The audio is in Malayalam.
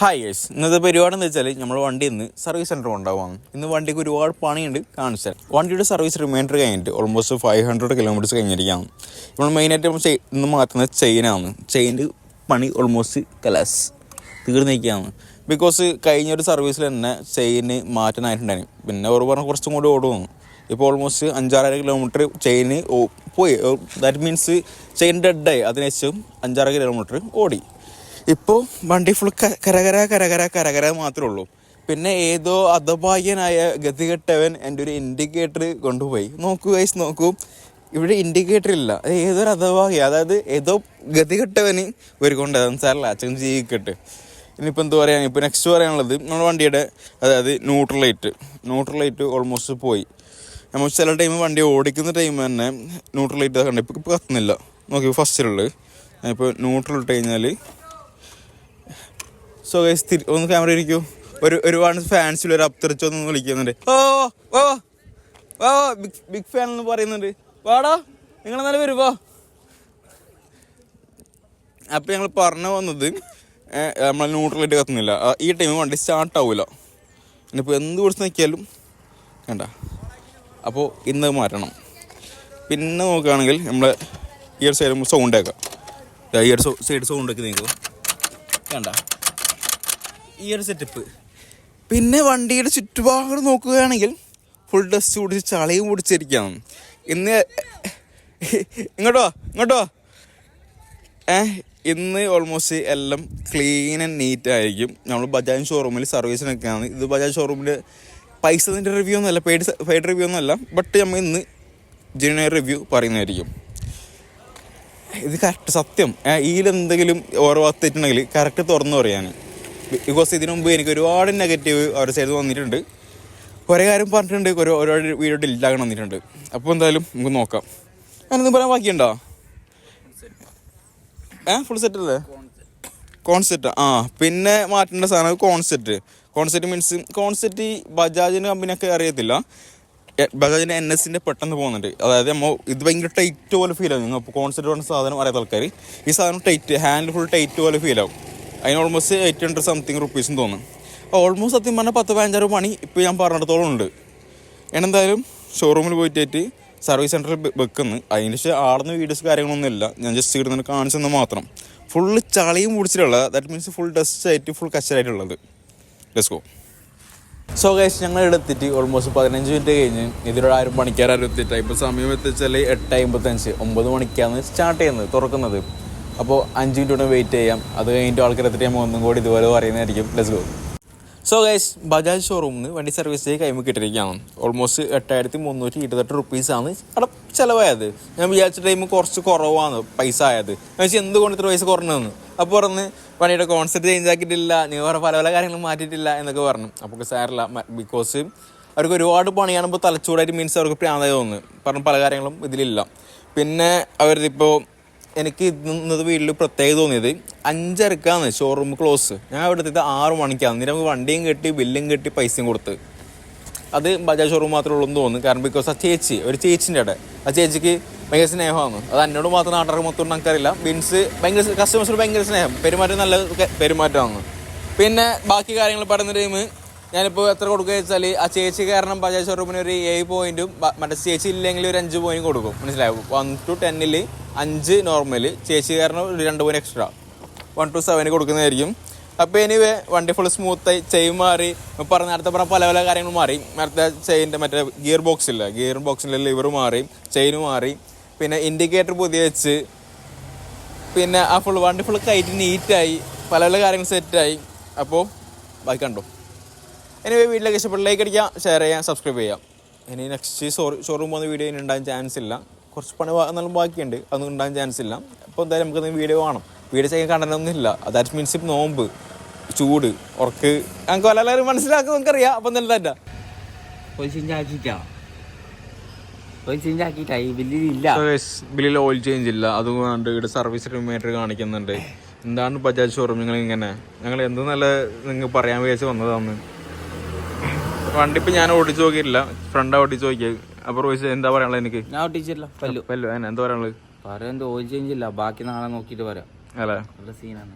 ഹായ് യെസ് ഇന്നത്തെ പരിപാടി എന്ന് വെച്ചാൽ നമ്മൾ വണ്ടി ഇന്ന് സർവീസ് സെന്റർ കൊണ്ടാവാം ഇന്ന് വണ്ടിക്ക് ഒരുപാട് പണിയുണ്ട് കാണിച്ചാൽ വണ്ടിയുടെ സർവീസ് റിമൈൻഡർ കഴിഞ്ഞിട്ട് ഓൾമോസ്റ്റ് ഫൈവ് ഹൺഡ്രഡ് കിലോമീറ്റേഴ്സ് കഴിഞ്ഞിരിക്കുകയാണ്. നമ്മൾ മെയിനായിട്ട് നമ്മൾ ഇന്ന് മാറ്റുന്നത് ചെയിനാണ് ചെയിന്റെ പണി ഓൾമോസ്റ്റ് കലാസ്. തീർന്നിരിക്കുകയാണ് ബിക്കോസ് കഴിഞ്ഞ ഒരു സർവീസിൽ തന്നെ ചെയിന് മാറ്റാനായിട്ടുണ്ടായിരുന്നു പിന്നെ ഒരു പറഞ്ഞ കുറച്ചും കൂടി ഓടുന്നു ഇപ്പോൾ ഓൾമോസ്റ്റ് അഞ്ചാറര കിലോമീറ്റർ ചെയിന് പോയി. ദാറ്റ് മീൻസ് ചെയിൻ ഡെഡായി അതിനുശേഷം അഞ്ചാറ് കിലോമീറ്റർ ഓടി. ഇപ്പോൾ വണ്ടി ഫുൾ കരകര കരകര കരകര മാത്രമേ ഉള്ളൂ പിന്നെ ഏതോ അധഭാഗ്യനായ ഗതികെട്ടവൻ എന്റെ ഒരു ഇൻഡിക്കേറ്റർ കൊണ്ടുപോയി. നോക്കൂ വൈസ് നോക്കൂ. ഇവിടെ ഇൻഡിക്കേറ്റർ ഇല്ല. അത് ഏതൊരു അധഭാഗ്യ അതായത് ഏതോ ഗതികെട്ടവന് ഒരു കൊണ്ട് സാറല്ല അച്ഛൻ ജീവിക്കട്ടെ ഇനിയിപ്പോൾ എന്ത് പറയാൻ ഇപ്പോൾ നെക്സ്റ്റ് പറയാനുള്ളത് നമ്മുടെ വണ്ടിയുടെ അതായത് neutral light neutral light almost പോയി. നമ്മൾ ചില ടൈം വണ്ടി ഓടിക്കുന്ന ടൈം തന്നെ ന്യൂട്രൽ ലൈറ്റ് കണ്ടിപ്പോൾ ഇപ്പോൾ കത്തുന്നില്ല. നോക്കി ഫസ്റ്റിലുള്ളത് ഇപ്പോൾ ന്യൂട്രൽ ഇട്ട് കഴിഞ്ഞാൽ സോ ഗൈസ് തിരി ഒന്ന് ക്യാമറ ഇരിക്കൂ. ഒരു ഒരുപാട് ഫാൻസിൽ ഒരു അപ്തറിച്ച് ഒന്ന് വിളിക്കുന്നുണ്ട്. ഓ ഓ ഓ ബിഗ് ബിഗ് ഫാൻ എന്ന് പറയുന്നുണ്ട്. വാടാ നിങ്ങൾ നല്ല വരുമ്പോ അപ്പം ഞങ്ങൾ പറഞ്ഞു വന്നത് നമ്മൾ ന്യൂട്രലായിട്ട് കത്തുന്നില്ല. ഈ ടൈം വണ്ടി സ്റ്റാർട്ട് ആവില്ല ഇനിയിപ്പോൾ എന്ത് കുറിച്ച് നോക്കിയാലും വേണ്ട അപ്പോൾ ഇന്ന് മാറ്റണം. പിന്നെ നോക്കുകയാണെങ്കിൽ നമ്മൾ ഒരു സൈഡ് സൗണ്ട് ആക്കാം ഇയർ സൈഡ് സൗണ്ട് ആക്കി നീക്കുക വേണ്ട ഈ ഒരു സെറ്റപ്പ് പിന്നെ വണ്ടിയുടെ ചുറ്റുപാട് നോക്കുകയാണെങ്കിൽ ഫുൾ ഡസ്റ്റ് കുടിച്ച് ചളയും കുടിച്ചിരിക്കുകയാണ്. ഇന്ന് ഇങ്ങോട്ടോ ഇങ്ങോട്ടോ. ഏ ഇന്ന് ഓൾമോസ്റ്റ് എല്ലാം ക്ലീൻ ആൻഡ് നീറ്റ് ആയിരിക്കും. നമ്മൾ ബജാജ് ഷോറൂമിൽ സർവീസിനൊക്കെയാണ് ഇത് ബജാജ് ഷോറൂമിൽ പൈസതിന്റെ റിവ്യൂ ഒന്നുമല്ല പെയ്ഡ് പെയ്ഡ് റിവ്യൂ ഒന്നുമല്ല ബട്ട് നമ്മൾ ഇന്ന് ജെന്യൂൻ റിവ്യൂ പറയുന്നതായിരിക്കും. ഇത് കറക്റ്റ് സത്യം. ഏ, എന്തെങ്കിലും ഓരോ ഭാഗത്തേറ്റുണ്ടെങ്കിൽ കറക്റ്റ് തുറന്നു പറയാൻ. ബിക്കോസ് ഇതിനു മുമ്പ് എനിക്ക് ഒരുപാട് നെഗറ്റീവ് അവരുടെ സൈഡ് വന്നിട്ടുണ്ട്. കുറേ കാര്യം പറഞ്ഞിട്ടുണ്ട് ഒരു ഒരുപാട് വീഡിയോ ഡിലീറ്റ് ആകണം വന്നിട്ടുണ്ട്. അപ്പോൾ എന്തായാലും നമുക്ക് നോക്കാം. ഞാനൊന്നും പറയാൻ ബാക്കിയുണ്ടോ? ഏ? ഫുൾ സെറ്റ് അല്ലേ? കോൺസെറ്റ് ആ പിന്നെ മാറ്റേണ്ട സാധനം കോൺസെറ്റ് കോൺസെറ്റ് മീൻസ് കോൺസെറ്റ് ഈ ബജാജിന്റെ കമ്പനിയൊക്കെ അറിയത്തില്ല. ബജാജിന്റെ എൻ എസിന്റെ പെട്ടെന്ന് പോകുന്നുണ്ട്. അതായത് നമ്മൾ ഇത് ഭയങ്കര ടൈറ്റ് പോലെ ഫീൽ ആവും. നിങ്ങൾ കോൺസെറ്റ് പറഞ്ഞ സാധനം അറിയാത്ത ആൾക്കാർ ഈ സാധനം ടൈറ്റ് ഹാൻഡ് ഫുൾ ടൈറ്റ് പോലെ ഫീൽ ആവും. അതിന് ഓൾമോസ്റ്റ് എയ്റ്റ് ഹൺഡ്രഡ് സംതിങ് റുപ്പീസും തോന്നും ഓൾമോസ്റ്റ് സത്യം പറഞ്ഞാൽ പത്ത് പതിനഞ്ചാറ് പണി ഇപ്പോൾ ഞാൻ പറഞ്ഞിടത്തോളം ഉണ്ട്. ഞാനെന്തായാലും ഷോറൂമിൽ പോയിട്ട് സർവീസ് സെന്ററിൽ വെക്കുന്നു. അതിന് ശേഷം ആടുന്ന വീഡിയോസ് കാര്യങ്ങളൊന്നും ഇല്ല. ഞാൻ ജസ്റ്റ് ഇടുന്ന കാണിച്ചെന്ന് മാത്രം. ഫുള്ള് ചളിയും പിടിച്ചിട്ടുള്ള ദാറ്റ് മീൻസ് ഫുൾ ഡസ്റ്റ് ആയിട്ട് ഫുൾ കച്ചറായിട്ടുള്ളത്. ഗോ സോ ഗൈസ് ഞങ്ങൾ എടുത്തിട്ട് ഓൾമോസ്റ്റ് പതിനഞ്ച് മിനിറ്റ് കഴിഞ്ഞ് ഇതിലൂടെ ആരും പണിക്കാരും എത്തിയിട്ടാണ് ഇപ്പോൾ സമയം എത്തിച്ചാൽ എട്ട് അമ്പത്തഞ്ച് ഒമ്പത് മണിക്കാണ് സ്റ്റാർട്ട് ചെയ്യുന്നത് തുറക്കുന്നത്. അപ്പോൾ അഞ്ച് മിനിറ്റ് കൊണ്ട് വെയിറ്റ് ചെയ്യാം. അത് കഴിഞ്ഞിട്ട് ആൾക്കാർ എത്തിയാൽ നമ്മൾ ഒന്നും കൂടി ഇതുപോലെ പറയുന്നതായിരിക്കും. Let's go so guys Bajaj ഷോറൂമിൽ നിന്ന് വണ്ടി സർവീസ് കൈമ കിട്ടിയിരിക്കുകയാണ്. ഓൾമോസ്റ്റ് എട്ടായിരത്തി മുന്നൂറ്റി ഇരുപത്തെട്ട് റുപ്പീസാണ് അവിടെ ചിലവായത്. ഞാൻ വിചാരിച്ച ടൈം കുറച്ച് കുറവാണ് പൈസ ആയത്. ഞാൻ വെച്ചാൽ എന്തുകൊണ്ട് ഇത്ര പൈസ കുറഞ്ഞതെന്ന്. അപ്പോൾ പറഞ്ഞ് വണ്ടിയുടെ കോൺസെപ്റ്റ് ചേഞ്ച് ആക്കിയിട്ടില്ല. നിങ്ങൾ വേറെ പല പല കാര്യങ്ങളും മാറ്റിയിട്ടില്ല എന്നൊക്കെ പറഞ്ഞു. അപ്പോൾ സാറില്ല ബിക്കോസ് അവർക്ക് ഒരുപാട് പണിയാണ് ഇപ്പോൾ തലച്ചൂടായിട്ട് മീൻസ് അവർക്ക് പ്രാന്തായി തോന്നുന്നു പറഞ്ഞ പല കാര്യങ്ങളും ഇതിലില്ല. പിന്നെ അവരിതിപ്പോൾ എനിക്ക് ഇന്നത് വീട്ടിൽ പ്രത്യേകത തോന്നിയത് അഞ്ചരക്കാണ് ഷോറൂം ക്ലോസ് ഞാൻ അവിടെ എത്തിയത് ആറ് മണിക്കാണ്. എന്നിട്ട് നമുക്ക് വണ്ടിയും കെട്ടി ബില്ലും കെട്ടി പൈസയും കൊടുത്ത്. അത് ബജാജ് ഷോറൂം മാത്രമേ ഉള്ളൂ എന്ന് തോന്നുന്നു. കാരണം ബിക്കോസ് ആ ചേച്ചി ഒരു ചേച്ചിന്റെ അവിടെ ആ ചേച്ചിക്ക് ഭയങ്കര സ്നേഹമാണ്. അത് എന്നോട് മാത്രം നാട്ടുകാർക്ക് മൊത്തം നമുക്കറിയില്ല മീൻസ് ഭയങ്കര കസ്റ്റമേഴ്സിന് ഭയങ്കര സ്നേഹം. പെരുമാറ്റം നല്ല പെരുമാറ്റമാണ്. പിന്നെ ബാക്കി കാര്യങ്ങൾ പറയുന്ന ടൈം ഞാനിപ്പോൾ എത്ര കൊടുക്കുക വെച്ചാൽ ആ ചേച്ചി കാരണം ബജാജ് ഷോറൂമിന് ഒരു ഏഴ് പോയിന്റും മറ്റേ ചേച്ചി ഇല്ലെങ്കിൽ ഒരു അഞ്ച് പോയിന്റ് കൊടുക്കും. മനസ്സിലായോ? വൺ ടു ടെന്നിൽ അഞ്ച് നോർമൽ ചേച്ചി കാരണം രണ്ട് പോയിന്റ് എക്സ്ട്രാ വൺ ടു സെവന് കൊടുക്കുന്നതായിരിക്കും. അപ്പോൾ എനിവേ വണ്ടി ഫുൾ സ്മൂത്തായി ചെയിൻ മാറി. പറഞ്ഞ നേരത്തെ പറഞ്ഞ പല പല കാര്യങ്ങൾ മാറി. നേരത്തെ ചെയിന്റെ മറ്റേ ഗിയർ ബോക്സ് ഇല്ല? ഗിയർ ബോക്സിന്റെ ലിവർ മാറി ചെയിൻ മാറി. പിന്നെ ഇൻഡിക്കേറ്റർ പുതിയ വെച്ച്. പിന്നെ ആ ഫുൾ വണ്ടി ഫുൾ കയറ്റി നീറ്റായി പല പല കാര്യങ്ങൾ സെറ്റായി അപ്പോൾ ബാക്കി കണ്ടോ. എനിവേ വീട്ടിലേക്ക് ഇഷ്ടപ്പെട്ട ലൈക്ക് അടിക്കാം ഷെയർ ചെയ്യാം സബ്സ്ക്രൈബ് ചെയ്യാം ഇനി നെക്സ്റ്റ് ഷോറൂം പോകുന്ന വീഡിയോ ഇനി ഉണ്ടാകാൻ ചാൻസ് ഇല്ല. കുറച്ച് പണി എന്നാലും ബാക്കിയുണ്ട്. അതൊന്നും ഉണ്ടാകാൻ ചാൻസ് ഇല്ല. അപ്പോൾ എന്തായാലും നമുക്ക് വീഡിയോ കാണാം. വീഡിയോ ചെയ്യാൻ കണ്ടനൊന്നുമില്ല ദാറ്റ് മീൻസ് ഇപ്പം നോമ്പ് ചൂട് ഉറക്ക് ഞങ്ങൾക്ക് പല മനസ്സിലാക്കും നമുക്കറിയാം. അപ്പം നല്ലതല്ല ബില്ലിൽ ഓയിൽ ചേഞ്ച് ഇല്ല. അതുകൊണ്ട് ഇവിടെ സർവീസ് റിമൈൻഡർ കാണിക്കുന്നുണ്ട്. എന്താണ് ബജാജ് ഷോറൂം നിങ്ങൾ ഇങ്ങനെ? ഞങ്ങൾ എന്ത് നല്ല നിങ്ങൾ പറയാൻ വിചാരിച്ച് വന്നതാന്ന്. വണ്ടി ഇപ്പം ഞാൻ ഓടിച്ചു നോക്കിയിട്ടില്ല. ഫ്രണ്ടാണ് ഓടിച്ചു നോക്കിയത്. റോയിസ് എന്താ പറയാനുള്ളത് എനിക്ക്? ഞാൻ ഒട്ടിച്ചില്ല പല്ലു. പല്ലു. എന്താ പറയാനുള്ളത്? പറയാൻ ചോദിച്ചില്ല ബാക്കി നാളെ നോക്കിയിട്ട് പറയാം. അല്ലേ? നല്ല സീനാണ്